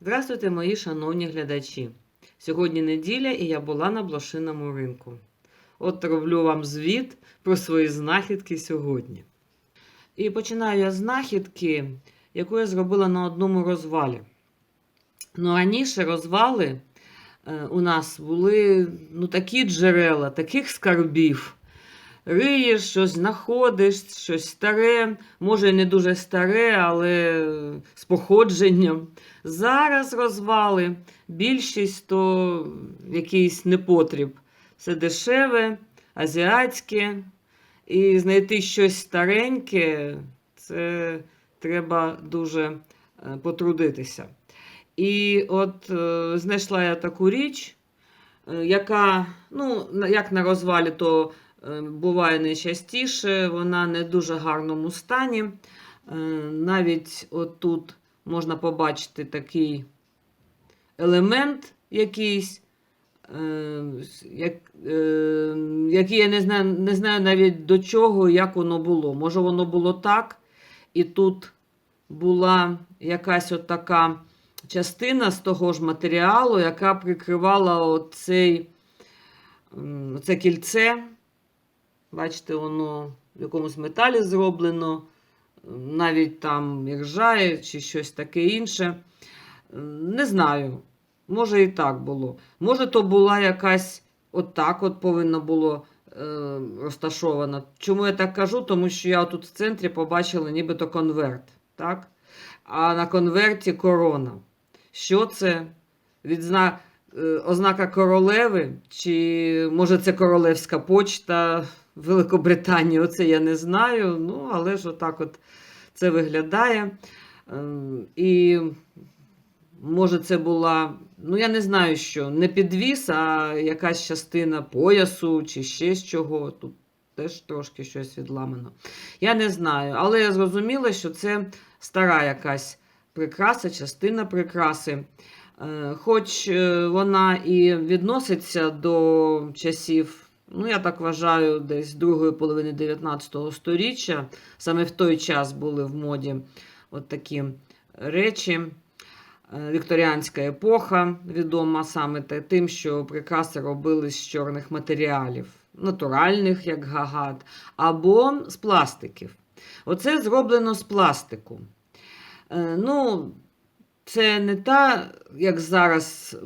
Здравствуйте, мої шановні глядачі. Сьогодні неділя і я була на блошиному ринку. От роблю вам звіт про свої знахідки сьогодні. І починаю я з знахідки, яку я зробила на одному розвалі. Ну, раніше розвали е, у нас були ну, такі джерела, таких скарбів. Риєш, щось знаходиш, щось старе, може не дуже старе, але з походженням. Зараз розвали більшість то якийсь непотріб. Все дешеве, азіатське. І знайти щось стареньке, це треба дуже е, потрудитися. І от е, знайшла я таку річ, е, яка, ну, як на розвалі, то буває найчастіше, вона не в дуже гарному стані. Е, Навіть отут можна побачити такий елемент якийсь, е, як, е, який я не знаю, не знаю навіть до чого, як воно було. Може, воно було так, і тут була якась от така частина з того ж матеріалу, яка прикривала оцей, оце кільце. Бачите, воно в якомусь металі зроблено, навіть там іржає чи щось таке інше. Не знаю. Може і так було. Може, то була якась отак от повинно було е, розташована. Чому я так кажу? Тому що я тут в центрі побачила нібито конверт. Так? А на конверті корона. Що це? Відзна... е, Ознака королеви? Чи може це королевська почта Великобританії? Оце я не знаю. Ну, але ж отак от це виглядає. Ем, І може це була, ну я не знаю що, не підвіс, а якась частина поясу чи ще з чого. Тут теж трошки щось відламано. Я не знаю, але я зрозуміла, що це стара якась прикраса, частина прикраси. Е, Хоч е, вона і відноситься до часів, ну я так вважаю, десь другої половини 19 століття. Саме в той час були в моді от такі речі. Е, Вікторіанська епоха відома саме тим, що прикраси робили з чорних матеріалів, натуральних, як гагат, або з пластиків. Оце зроблено з пластику. Е, Ну, це не та, як зараз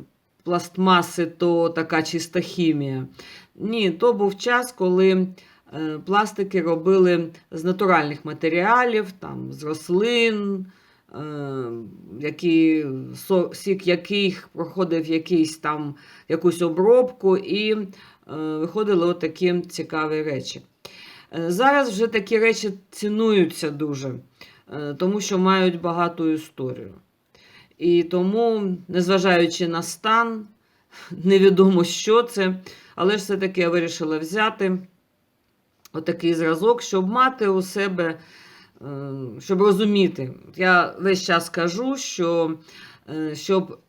пластмаси, то така чиста хімія. Ні, то був час, коли е, пластики робили з натуральних матеріалів, там, з рослин, е, які, сік яких проходив якийсь там, якусь обробку, і е, виходили отакі цікаві речі. Зараз вже такі речі цінуються дуже, тому що мають багату історію. І тому, незважаючи на стан, невідомо, що це, але ж все-таки я вирішила взяти отакий зразок, щоб мати у себе, е, щоб розуміти. Я весь час кажу, що е, щоб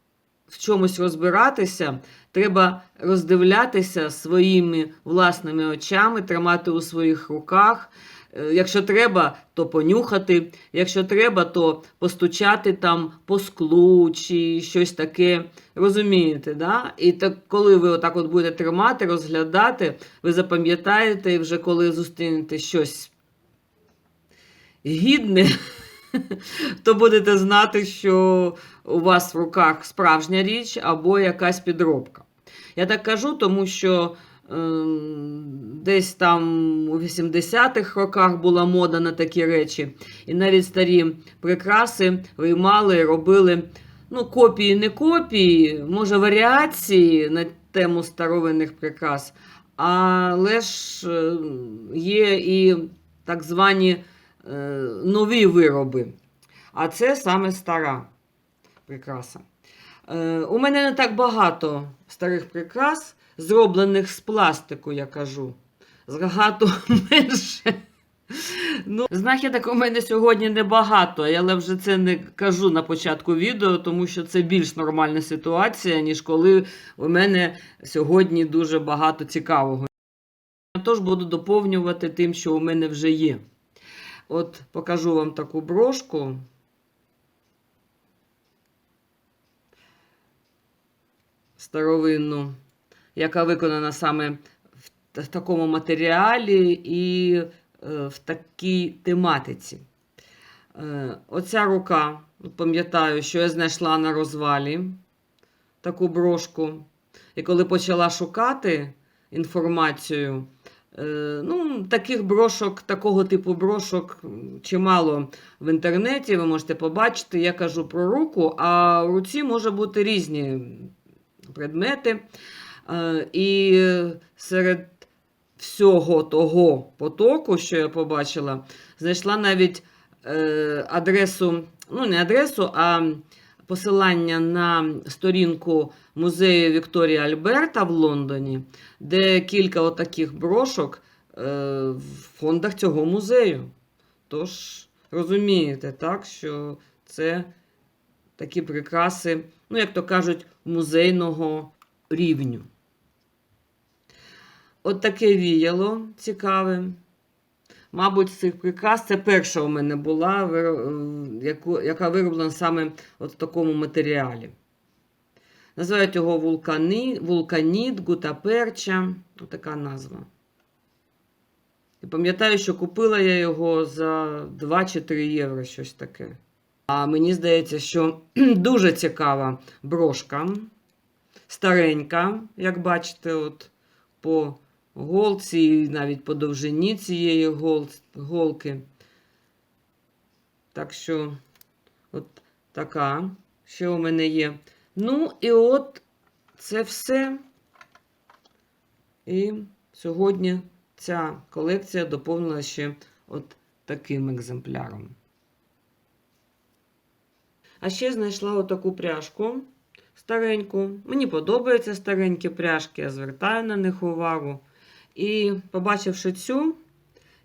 в чомусь розбиратися, треба роздивлятися своїми власними очами, тримати у своїх руках. Е, Якщо треба, то понюхати. Якщо треба, то постучати там по склу чи щось таке. Розумієте, да? І так, коли ви отак от будете тримати, розглядати, ви запам'ятаєте, і вже коли зустрінете щось гідне, то будете знати, що у вас в руках справжня річ або якась підробка. Я так кажу, тому що десь там у 80-х роках була мода на такі речі, і навіть старі прикраси виймали, робили ну, копії, не копії, може, варіації на тему старовинних прикрас, але ж е, є і так звані е, нові вироби. А це саме стара прикраса. Е, у мене не так багато старих прикрас, зроблених з пластику, я кажу. З менше. Ну, знахідок у мене сьогодні небагато, але вже це не кажу на початку відео, тому що це більш нормальна ситуація, ніж коли у мене сьогодні дуже багато цікавого. Тож буду доповнювати тим, що у мене вже є. От покажу вам таку брошку. старовинну, яка виконана саме в, такому матеріалі і е, в такій тематиці. Е, Оця рука, пам'ятаю, що я знайшла на розвалі таку брошку. І коли почала шукати інформацію, е, ну, таких брошок, такого типу брошок чимало в інтернеті, ви можете побачити. Я кажу про руку, а в руці може бути різні предмети. Е, І серед всього того потоку, що я побачила, знайшла навіть е, адресу, ну не адресу, а посилання на сторінку музею Вікторія Альберта в Лондоні, де кілька отаких брошок е, в фондах цього музею. Тож, розумієте, так, що це такі прикраси, ну, як то кажуть, музейного рівню. От таке віяло цікаве. Мабуть, з цих прикрас це перша у мене була, е, яка вироблена саме от в такому матеріалі. Називають його вулкани, вулканіт, гутаперча. Отака назва. І пам'ятаю, що купила я його за 2 чи 3 євро, щось таке. А мені здається, що дуже цікава брошка. Старенька, як бачите, от по голці, і навіть по довжині цієї гол, голки. Так що, от така, що у мене є. Ну, і от це все. І сьогодні ця колекція доповнила ще от таким екземпляром. А ще знайшла отаку пряжку стареньку. Мені подобаються старенькі пряжки, я звертаю на них увагу. І, побачивши цю,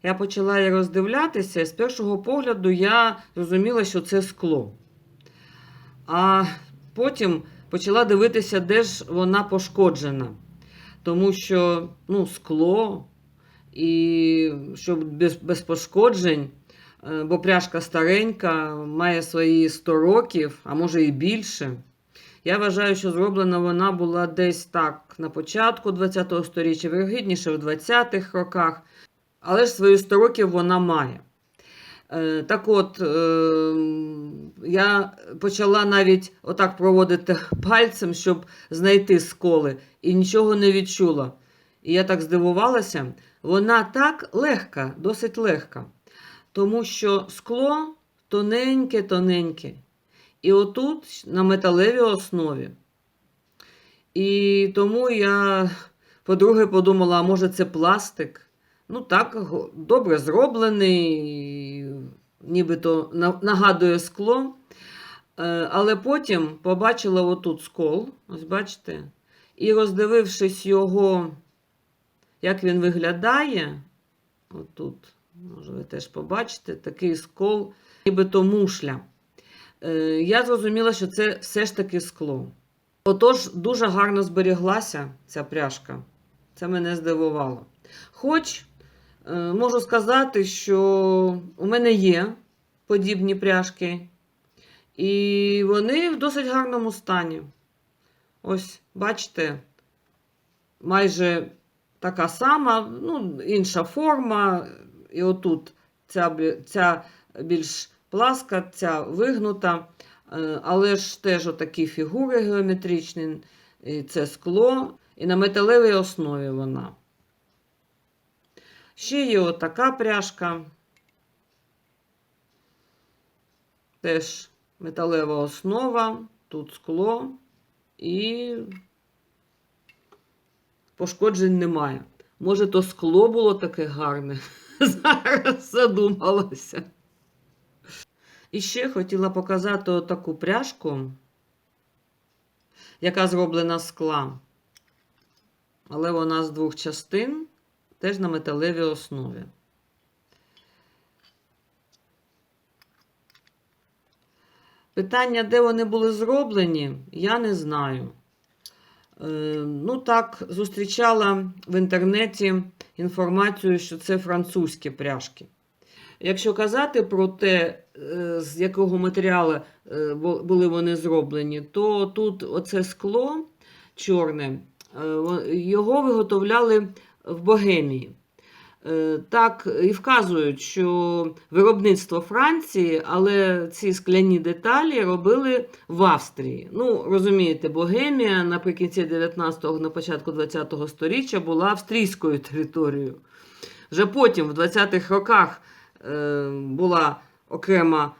я почала її роздивлятися, і з першого погляду я зрозуміла, що це скло. А потім почала дивитися, де ж вона пошкоджена. Тому що ну, скло, і щоб без, без пошкоджень, е, бо пряжка старенька, має свої 100 років, а може і більше. Я вважаю, що зроблена вона була десь так на початку ХХ століття, вірогідніше в 20-х роках, але ж свої 100 років вона має. Е, Так от, е, я почала навіть отак проводити пальцем, щоб знайти сколи, і нічого не відчула. І я так здивувалася, вона так легка, досить легка, тому що скло тоненьке-тоненьке. І отут на металевій основі. І тому я, по-друге, подумала, а може це пластик. Ну так, добре зроблений, нібито нагадує скло. Е, Але потім побачила отут скол, ось бачите, і роздивившись його, як він виглядає, отут, може ви теж побачите, такий скол, нібито мушля. Е, Я зрозуміла, що це все ж таки скло. Отож, дуже гарно зберіглася ця пряжка. Це мене здивувало. Хоч е, можу сказати, що у мене є подібні пряжки, і вони в досить гарному стані. Ось, бачите, майже така сама, ну, інша форма. І отут ця, ця більш пласка, ця вигнута. Е, Але ж теж отакі фігури геометричні, це скло, і на металевій основі вона. Ще є отака пряжка. Теж металева основа, тут скло і пошкоджень немає. Може, то скло було таке гарне. Зараз задумалася. І ще хотіла показати таку пряжку, яка зроблена з скла. Але вона з двох частин, теж на металевій основі. Питання, де вони були зроблені, я не знаю. Е, ну так, зустрічала в інтернеті інформацію, що це французькі пряжки. Якщо казати про те, е, з якого матеріалу е, були вони зроблені, то тут оце скло чорне. Е, Його виготовляли в Богемії. Так і вказують, що виробництво Франції, але ці скляні деталі робили в Австрії. Ну, розумієте, Богемія наприкінці 19-го, на початку 20-го сторіччя була австрійською територією. Вже потім, в 20-х роках, була окрема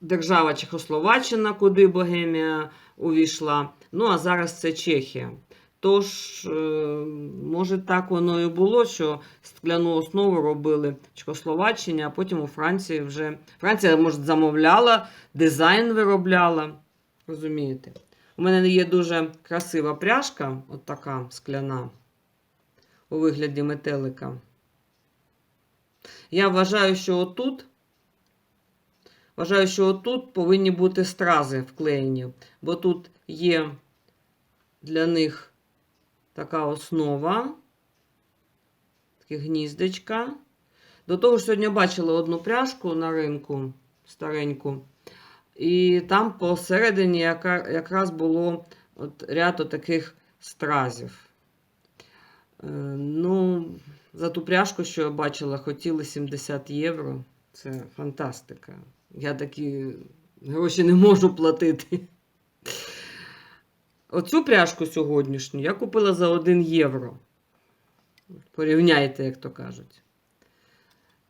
держава Чехословаччина, куди Богемія увійшла. Ну, а зараз це Чехія. Тож, е, може, так воно і було, що скляну основу робили в Чехословаччині, а потім у Франції вже. Франція, може, замовляла, дизайн виробляла. Розумієте? У мене є дуже красива пряжка, от така скляна, у вигляді метелика. Я вважаю, що отут, вважаю, що отут повинні бути стрази вклеєні, бо тут є для них така основа, таке гніздечка. До того ж, сьогодні бачила одну пряжку на ринку стареньку, і там посередині якраз було от ряд таких стразів. Е, ну, за ту пряжку, що я бачила, хотіли 70 євро. Це фантастика. Я такі гроші не можу платити. Оцю пряжку сьогоднішню я купила за 1 євро. Порівняйте, як то кажуть.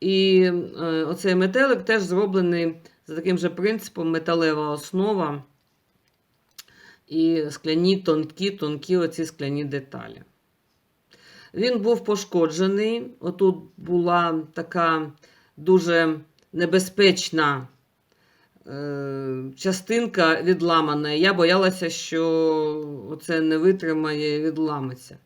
І е, оцей метелик теж зроблений за таким же принципом металева основа і скляні тонкі, тонкі оці скляні деталі. Він був пошкоджений. Отут була така дуже небезпечна е, частинка відламана. Я боялася, що це не витримає і відламиться.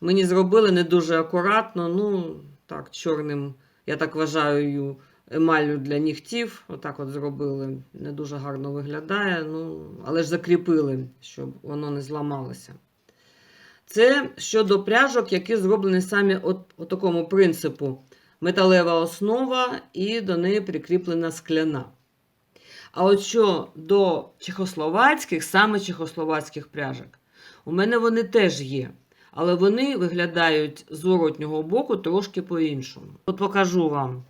Мені зробили не дуже акуратно, ну, так, чорним, я так вважаю, емаллю для нігтів. Отак от зробили. Не дуже гарно виглядає, ну, але ж закріпили, щоб воно не зламалося. Це щодо пряжок, які зроблені самі от, от такому принципу. Металева основа і до неї прикріплена скляна. А от що до чехословацьких, саме чехословацьких пряжок, у мене вони теж є. Але вони виглядають з воротнього боку трошки по-іншому. От покажу вам.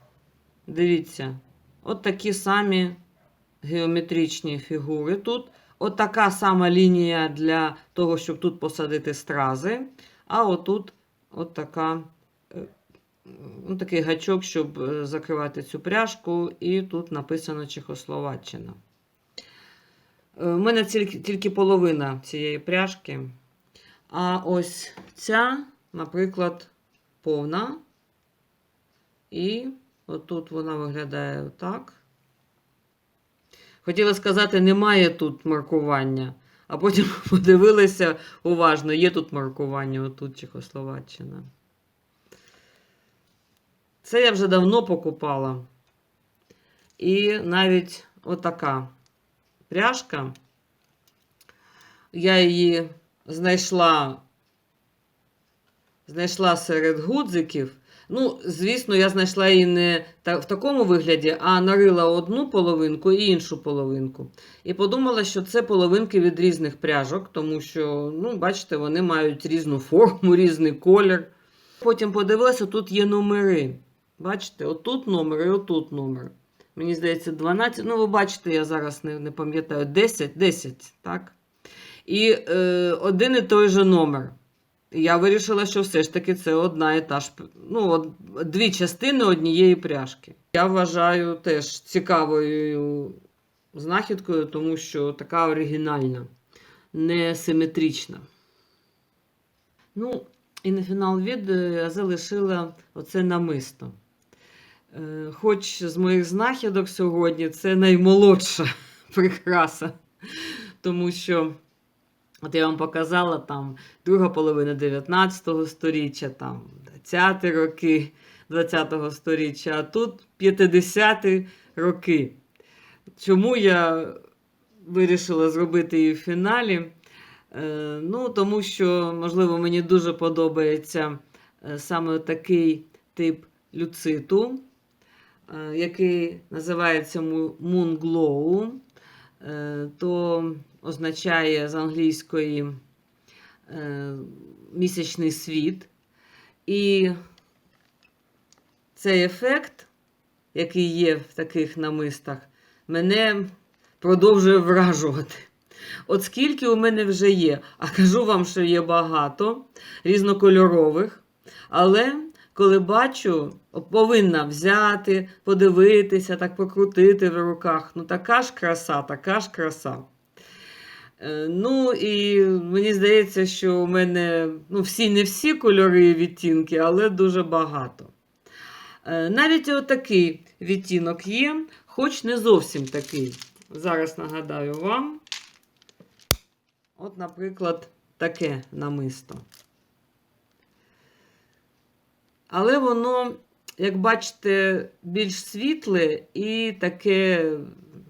Дивіться, от такі самі геометричні фігури тут. От сама лінія для того, щоб тут посадити стрази. А отут от е, ну, такий гачок, щоб е, закривати цю пряжку, і тут написано Чехословаччина. Е, У мене тільки, тільки половина цієї пряжки. А ось ця, наприклад, повна. І отут вона виглядає отак. Хотіла сказати, немає тут маркування, а потім подивилася уважно, є тут маркування, отут Чехословаччина. Це я вже давно покупала. І навіть отака пряжка. Я її знайшла, знайшла серед гудзиків. Ну, звісно, я знайшла її не в такому вигляді, а нарила одну половинку і іншу половинку. І подумала, що це половинки від різних пряжок, тому що, ну, бачите, вони мають різну форму, різний колір. Потім подивилася, тут є номери. Бачите, отут номер і отут номер. Мені здається, 12. Ну, ви бачите, я зараз не, не пам'ятаю, 10, 10, так? І е, один і той же номер. Я вирішила, що все ж таки це одна і та ж ну, дві частини однієї пряжки. Я вважаю теж цікавою знахідкою, тому що така оригінальна, не симетрична. Ну, і на фінал відео я залишила оце намисто. Е, Хоч з моїх знахідок сьогодні це наймолодша прикраса, тому що. От я вам показала там друга половина 19 століття, там 20-ті роки 20-го століття, а тут 50-ті роки. Чому я вирішила зробити її в фіналі? Е, ну, тому що, можливо, мені дуже подобається е, саме такий тип люциту, е, який називається Moon Glow. Е, то означає з англійської е, місячний світ. І цей ефект, який є в таких намистах, мене продовжує вражувати. От скільки у мене вже є, а кажу вам, що є багато різнокольорових, але коли бачу, повинна взяти, подивитися, так покрутити в руках. Ну, така ж краса, така ж краса. Е, Ну і мені здається, що у мене ну, всі не всі кольори і відтінки, але дуже багато. Е, Навіть отакий відтінок є, хоч не зовсім такий. Зараз нагадаю вам. От, наприклад, таке намисто. Але воно, як бачите, більш світле і таке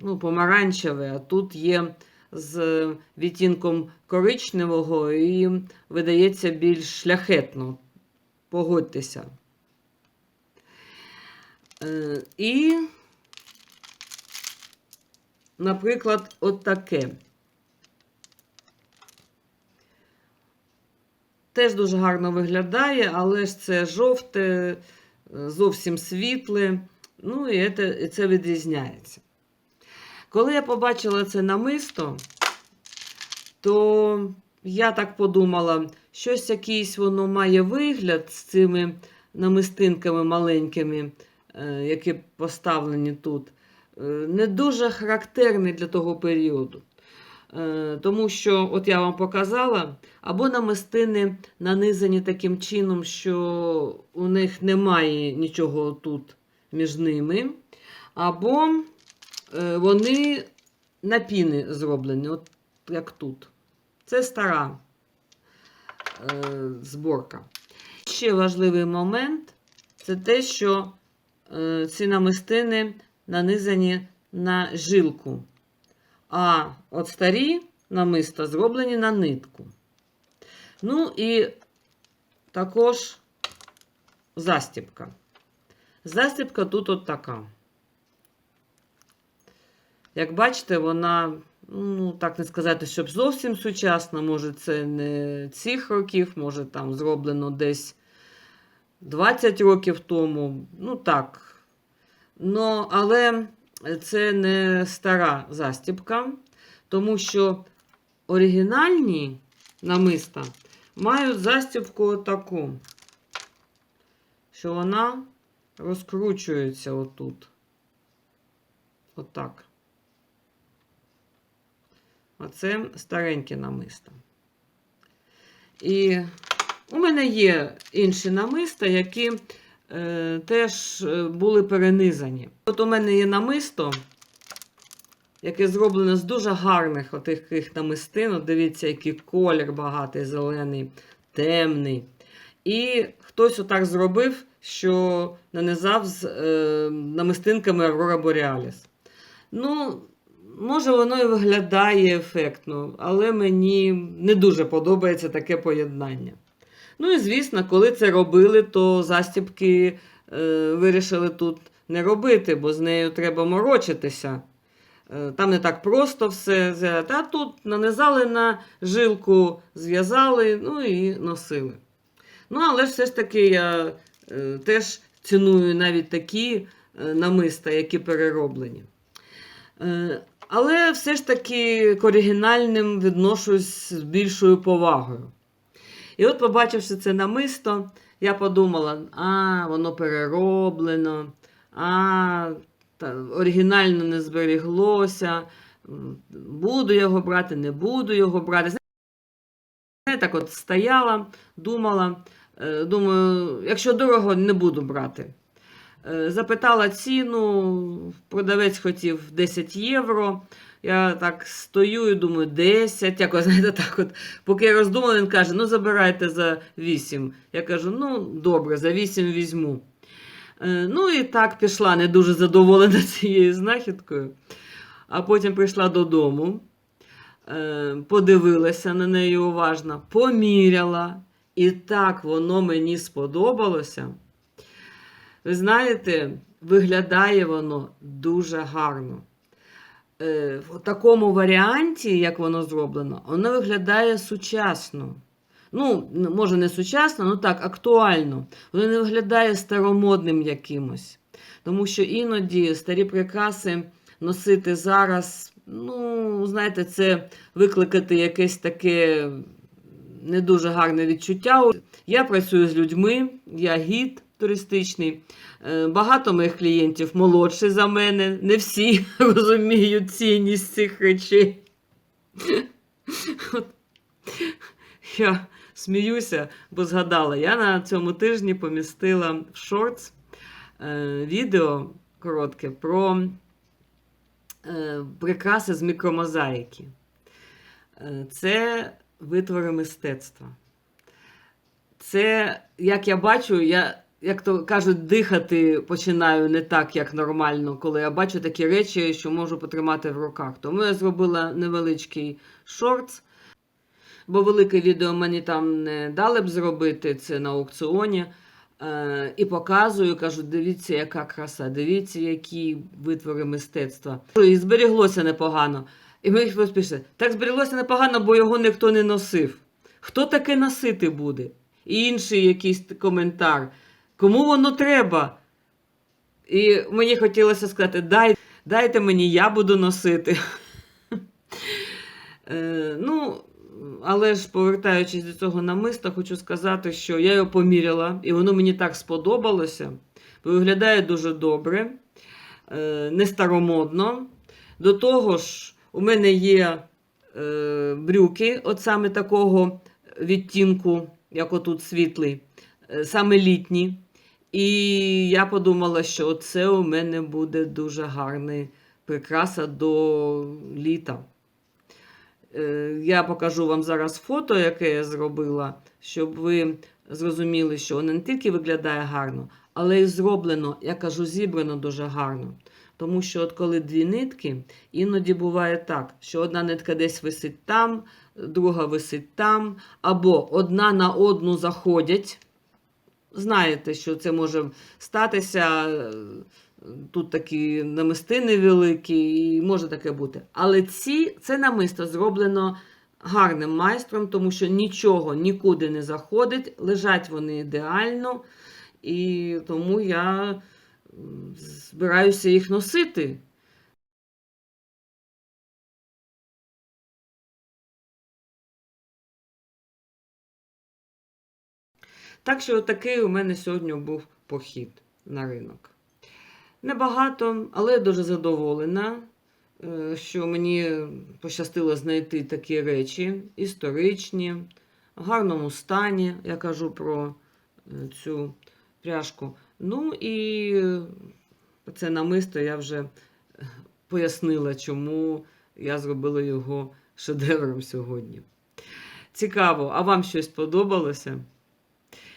ну, помаранчеве, а тут є з відтінком коричневого і видається більш шляхетно. Погодьтеся. Е, І, наприклад, от таке. Теж дуже гарно виглядає, але ж це жовте, е, зовсім світле. Ну, і це, це відрізняється. Коли я побачила це намисто, то я так подумала, щось якийсь воно має вигляд з цими намистинками маленькими, е, які поставлені тут, е, не дуже характерний для того періоду. Е, Тому що, от я вам показала, або намистини нанизані таким чином, що у них немає нічого тут між ними, або вони на піни зроблені, от як тут. Це стара е, зборка. Ще важливий момент це те, що е, ці намистини нанизані на жилку. А от старі намиста зроблені на нитку. Ну і також застібка. Застібка тут от така. Як бачите, вона, ну, так не сказати, щоб зовсім сучасна, може, це не цих років, може, там зроблено десь 20 років тому. Ну так. Ну, але це не стара застібка, тому що оригінальні намиста мають застібку таку, що вона розкручується отут. Отак. Оце стареньке намисто. І у мене є інші намиста, які е, теж е, були перенизані. От у мене є намисто, яке зроблене з дуже гарних отаких намистин. От дивіться, який колір багатий, зелений, темний. І хтось отак зробив, що нанизав з е, намистинками Aurora Borealis. Ну, може, воно і виглядає ефектно, але мені не дуже подобається таке поєднання. Ну і звісно, коли це робили, то застібки е, вирішили тут не робити, бо з нею треба морочитися. Е, там не так просто все. А тут нанизали на жилку, зв'язали, ну і носили. Ну, але все ж таки я е, теж ціную навіть такі е, намиста, які перероблені. Е, але все ж таки к оригінальним відношусь з більшою повагою. І от, побачивши це намисто, я подумала: а, воно перероблено, а, та, оригінально не зберіглося. Буду його брати, не буду його брати. Знаєте, так от стояла, думала, е, думаю, якщо дорого, не буду брати. Е, Запитала ціну, продавець хотів 10 євро. Я так стою і думаю, 10. Якось, знаєте, так от. Поки я роздумала, він каже, ну забирайте за 8. Я кажу, ну добре, за 8 візьму. Е, Ну і так пішла, не дуже задоволена цією знахідкою. А потім прийшла додому, е, подивилася на неї уважно, поміряла. І так воно мені сподобалося. Ви знаєте, виглядає воно дуже гарно. Е, В такому варіанті, як воно зроблено, воно виглядає сучасно. Ну, може, не сучасно, ну так, актуально. Воно не виглядає старомодним якимось. Тому що іноді старі прикраси носити зараз, ну, знаєте, це викликати якесь таке не дуже гарне відчуття. Я працюю з людьми, я гід туристичний. Е, Багато моїх клієнтів молодші за мене. Не всі розуміють цінність цих речей. От. Я сміюся, бо згадала, я на цьому тижні помістила в шортс е, відео коротке про е, прикраси з мікромозаїки. Це витвори мистецтва. Це, як я бачу, я, як то кажуть, дихати починаю не так, як нормально, коли я бачу такі речі, що можу потримати в руках. Тому я зробила невеличкий шортс, бо велике відео мені там не дали б зробити, це на аукціоні. Е, і показую, кажу, дивіться, яка краса, дивіться, які витвори мистецтва. І зберіглося непогано. І хтось пише, так зберіглося непогано, бо його ніхто не носив. Хто таке носити буде? І інший якийсь коментар. Кому воно треба? І мені хотілося сказати, Дай, дайте мені, я буду носити. Е, ну, але ж повертаючись до цього намиста, хочу сказати, що я його поміряла, і воно мені так сподобалося. Виглядає дуже добре, е, не старомодно. До того ж, у мене є е, брюки, от саме такого відтінку, як отут світлий, саме літні. І я подумала, що це у мене буде дуже гарний прикраса до літа. Е, Я покажу вам зараз фото, яке я зробила, щоб ви зрозуміли, що воно не тільки виглядає гарно, але й зроблено, я кажу, зібрано дуже гарно. Тому що, от коли дві нитки, іноді буває так, що одна нитка десь висить там, друга висить там, або одна на одну заходять. Знаєте, що це може статися. Тут такі намистини великі, і може таке бути. Але ці, це намисто зроблено гарним майстром, тому що нічого нікуди не заходить, лежать вони ідеально, і тому я збираюся їх носити. Так що такий у мене сьогодні був похід на ринок. Небагато, але я дуже задоволена, е, що мені пощастило знайти такі речі історичні, в гарному стані. Я кажу про е, цю пряжку. Ну і е, це намисто я вже пояснила, чому я зробила його шедевром сьогодні. Цікаво, а вам щось сподобалося?